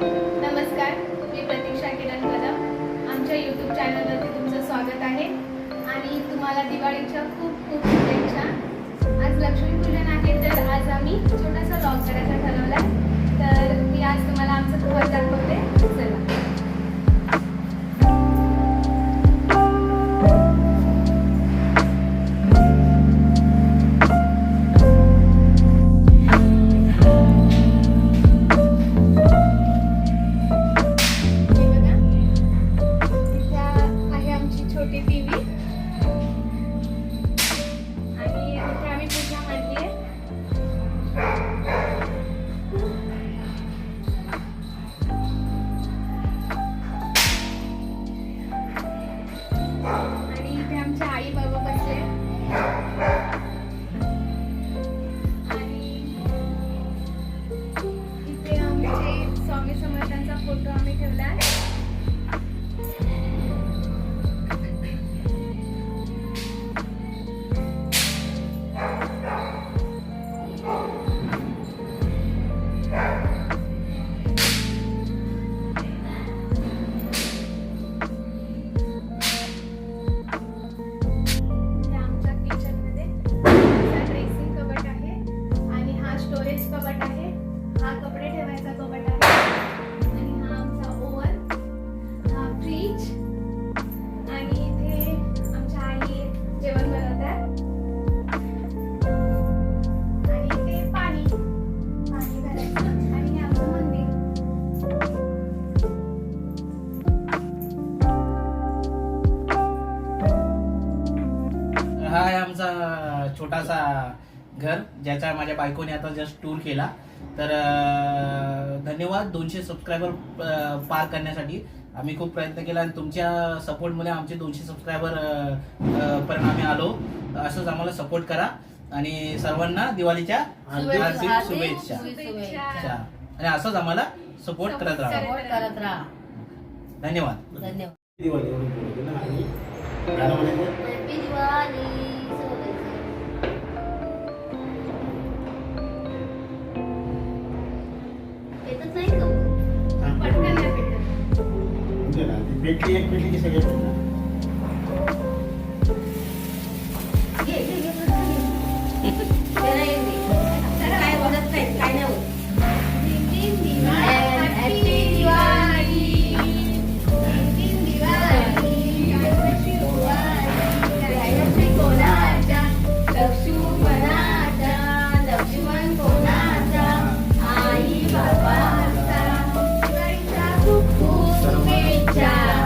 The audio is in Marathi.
नमस्कार मी प्रतीक्षा किरण कदम. आमच्या यूट्यूब चॅनलवरती तुमचं स्वागत आहे. आणि तुम्हाला दिवाळीच्या खूप खूप शुभेच्छा. आज लक्ष्मीपूजन आहे. स्टोरेज कबट आहे. हा कपडे ठेवायचा कबट आहे. आणि हा आमचा ओव्हन हा फ्रीज आणि इथे आमच्या आई जेवण बनवतात आणि इथे पाणी पाणी भरायचं आणि हे आमचं मंदिर. हा आहे आमचा छोटासा घर ज्याचा माझ्या बायकोने आता जस्ट टूर केला. तर धन्यवाद दोनशे सबस्क्रायबर पार करण्यासाठी. आम्ही खूप प्रयत्न केला आणि तुमच्या सपोर्टमुळे आमचे दोनशे सबस्क्रायबर पर्यंत आम्ही आलो. असंच आम्हाला सपोर्ट करा. आणि सर्वांना दिवाळीच्या हार्दिक शुभेच्छा. आणि असंच आम्हाला सपोर्ट करत राहा. सपोर्ट करत राहा. धन्यवाद. धन्यवाद. नाही पेटली एक पेटली की सगळे. Teacher.